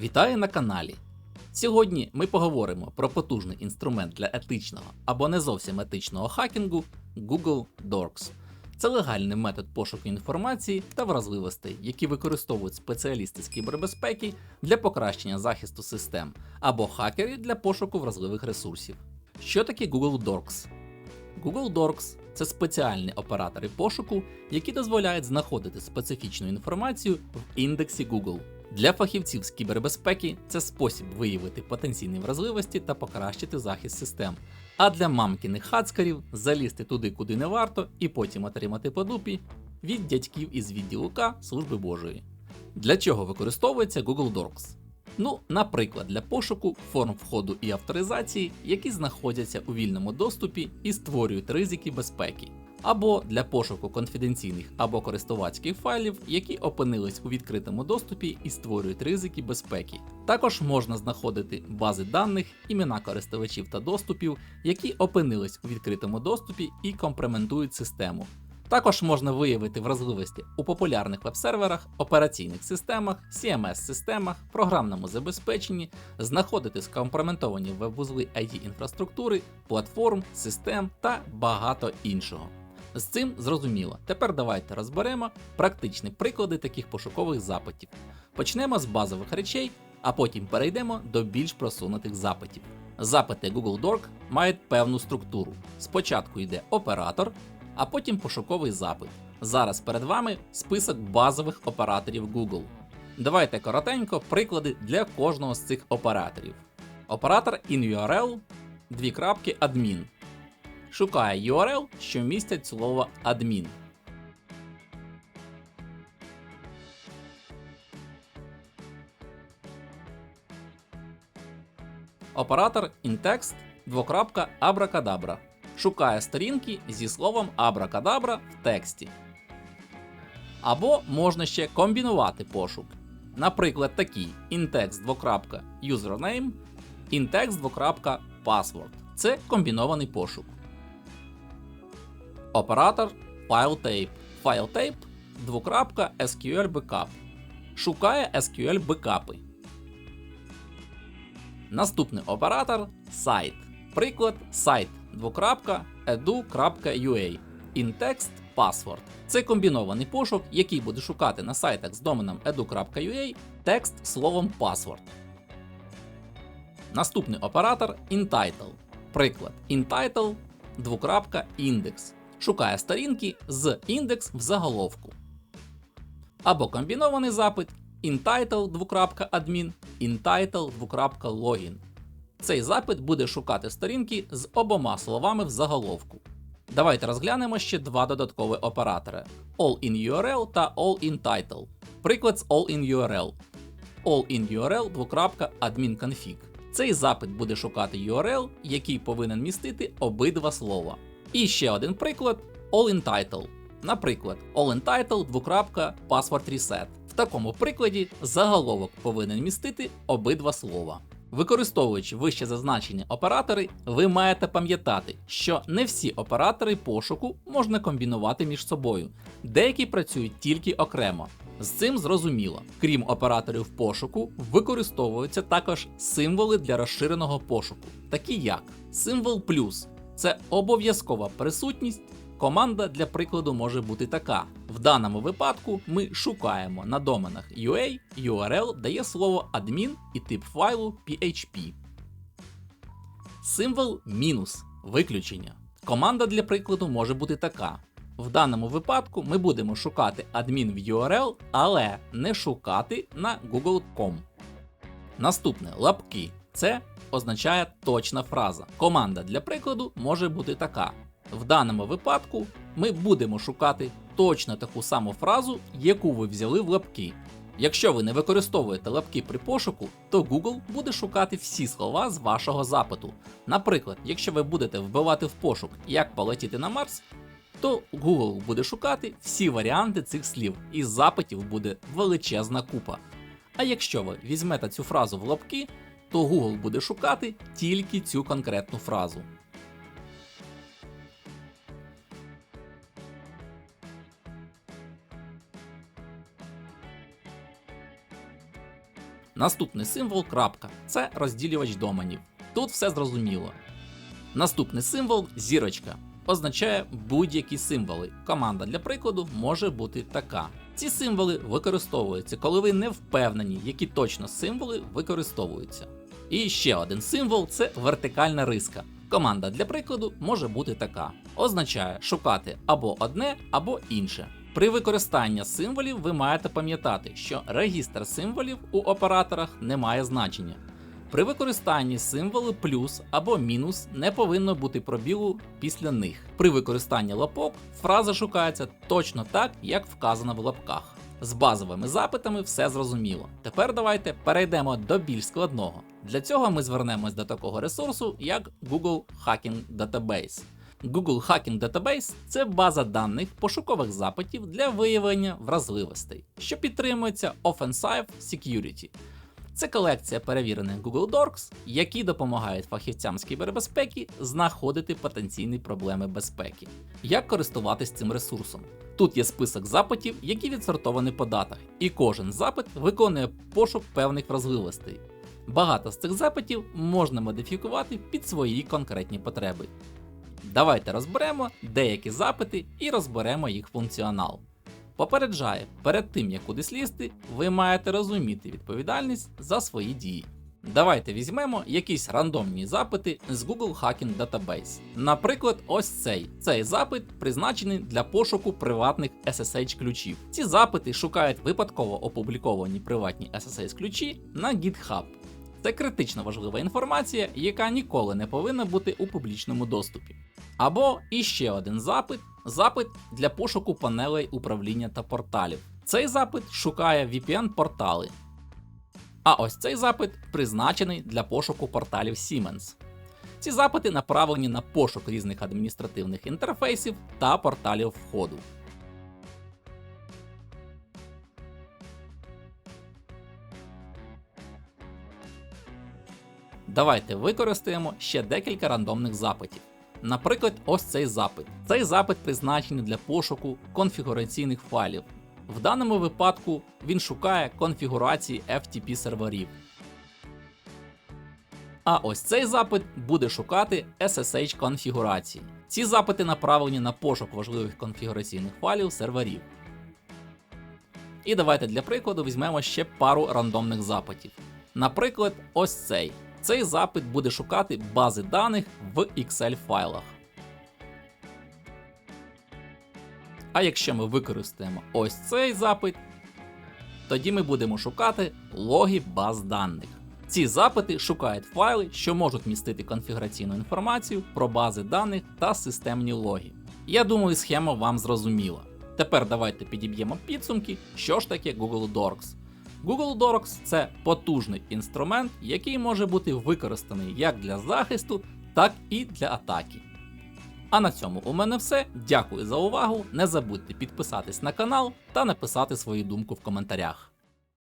Вітаю на каналі. Сьогодні ми поговоримо про потужний інструмент для етичного або не зовсім етичного хакінгу Google Dorks. Це легальний метод пошуку інформації та вразливостей, які використовують спеціалісти з кібербезпеки для покращення захисту систем або хакери для пошуку вразливих ресурсів. Що таке Google Dorks? Google Dorks це спеціальні оператори пошуку, які дозволяють знаходити специфічну інформацію в індексі Google. Для фахівців з кібербезпеки це спосіб виявити потенційні вразливості та покращити захист систем. А для мамкіних хацкарів залізти туди, куди не варто, і потім отримати по дупі від дядьків із відділу К Служби Божої. Для чого використовується Google Docs? Ну, наприклад, для пошуку форм входу і авторизації, які знаходяться у вільному доступі і створюють ризики безпеки, або для пошуку конфіденційних або користувацьких файлів, які опинились у відкритому доступі і створюють ризики безпеки. Також можна знаходити бази даних, імена користувачів та доступів, які опинились у відкритому доступі і компрементують систему. Також можна виявити вразливості у популярних веб-серверах, операційних системах, CMS-системах, програмному забезпеченні, знаходити скомпрометовані веб-вузли IT інфраструктури, платформ, систем та багато іншого. З цим зрозуміло. Тепер давайте розберемо практичні приклади таких пошукових запитів. Почнемо з базових речей, а потім перейдемо до більш просунутих запитів. Запити Google Dork мають певну структуру. Спочатку йде оператор, а потім пошуковий запит. Зараз перед вами список базових операторів Google. Давайте коротенько приклади для кожного з цих операторів. Оператор InURL, дві крапки admin. Шукає URL, що містять слово admin. Оператор InText, двокрапка Abracadabra. Шукає сторінки зі словом Abracadabra в тексті. Або можна ще комбінувати пошук. Наприклад, такий intext двокрапка username, intext двокрапка password. Це комбінований пошук. Оператор FileTape. FileTape двокрапка SQL Backup. Шукає SQL бекапи. Наступний оператор сайт. Приклад сайт edu.ua. Intext password. Це комбінований пошук, який буде шукати на сайтах з доменом edu.ua текст словом password. Наступний оператор entitle. Приклад entitle двокрапка index. Шукає сторінки з індекс в заголовку. Або комбінований запит entitle admin, entitle login. Цей запит буде шукати сторінки з обома словами в заголовку. Давайте розглянемо ще два додаткові оператори: all-in-URL та all-in-title. Приклад з all-in-URL. all-in-URL admin-config. Цей запит буде шукати URL, який повинен містити обидва слова. І ще один приклад all-in-title. Наприклад, all-in-title двокрапка password reset. В такому прикладі заголовок повинен містити обидва слова. Використовуючи вище зазначені оператори, ви маєте пам'ятати, що не всі оператори пошуку можна комбінувати між собою, деякі працюють тільки окремо. З цим зрозуміло, крім операторів пошуку, використовуються також символи для розширеного пошуку, такі як символ плюс це обов'язкова присутність. Команда для прикладу може бути така. В даному випадку ми шукаємо на доменах UA, URL дає слово admin і тип файлу PHP. Символ мінус виключення. Команда для прикладу може бути така. В даному випадку ми будемо шукати адмін в URL, але не шукати на google.com. Наступне лапки. Це означає точна фраза. Команда для прикладу може бути така. В даному випадку ми будемо шукати точно таку саму фразу, яку ви взяли в лапки. Якщо ви не використовуєте лапки при пошуку, то Google буде шукати всі слова з вашого запиту. Наприклад, якщо ви будете вбивати в пошук, як полетіти на Марс, то Google буде шукати всі варіанти цих слів, і запитів буде величезна купа. А якщо ви візьмете цю фразу в лапки, то Google буде шукати тільки цю конкретну фразу. Наступний символ крапка це розділювач доменів. Тут все зрозуміло. Наступний символ зірочка означає будь-які символи. Команда для прикладу може бути така. Ці символи використовуються, коли ви не впевнені, які точно символи використовуються. І ще один символ це вертикальна риска. Команда для прикладу може бути така: означає шукати або одне, або інше. При використанні символів ви маєте пам'ятати, що регістр символів у операторах не має значення. При використанні символу плюс або мінус не повинно бути пробілу після них. При використанні лапок фраза шукається точно так, як вказано в лапках. З базовими запитами все зрозуміло. Тепер давайте перейдемо до більш складного. Для цього ми звернемось до такого ресурсу, як Google Hacking Database. Google Hacking Database це база даних пошукових запитів для виявлення вразливостей, що підтримується Offensive Security. Це колекція перевірених Google Docs, які допомагають фахівцям з кібербезпеки знаходити потенційні проблеми безпеки. Як користуватись цим ресурсом? Тут є список запитів, які відсортовані по датах, і кожен запит виконує пошук певних вразливостей. Багато з цих запитів можна модифікувати під свої конкретні потреби. Давайте розберемо деякі запити і розберемо їх функціонал. Попереджає, перед тим як кудись лізти, ви маєте розуміти відповідальність за свої дії. Давайте візьмемо якісь рандомні запити з Google Hacking Database. Наприклад, ось цей. Цей запит призначений для пошуку приватних SSH ключів. Ці запити шукають випадково опубліковані приватні SSH ключі на GitHub. Це критично важлива інформація, яка ніколи не повинна бути у публічному доступі. Або іще один запит запит для пошуку панелей управління та порталів. Цей запит шукає VPN-портали. А ось цей запит призначений для пошуку порталів Siemens. Ці запити направлені на пошук різних адміністративних інтерфейсів та порталів входу. Давайте використаємо ще декілька рандомних запитів. Наприклад, ось цей запит. Цей запит призначений для пошуку конфігураційних файлів. В даному випадку він шукає конфігурації FTP серверів. А ось цей запит буде шукати SSH конфігурації. Ці запити направлені на пошук важливих конфігураційних файлів серверів. І давайте для прикладу візьмемо ще пару рандомних запитів. Наприклад, ось цей. Цей запит буде шукати бази даних в Excel файлах. А якщо ми використаємо ось цей запит, тоді ми будемо шукати логи баз даних. Ці запити шукають файли, що можуть містити конфігураційну інформацію про бази даних та системні логи. Я думаю, схема вам зрозуміла. Тепер давайте підіб'ємо підсумки, що ж таке Google Docs. Google Docs це потужний інструмент, який може бути використаний як для захисту, так і для атаки. А на цьому у мене все. Дякую за увагу. Не забудьте підписатись на канал та написати свою думку в коментарях.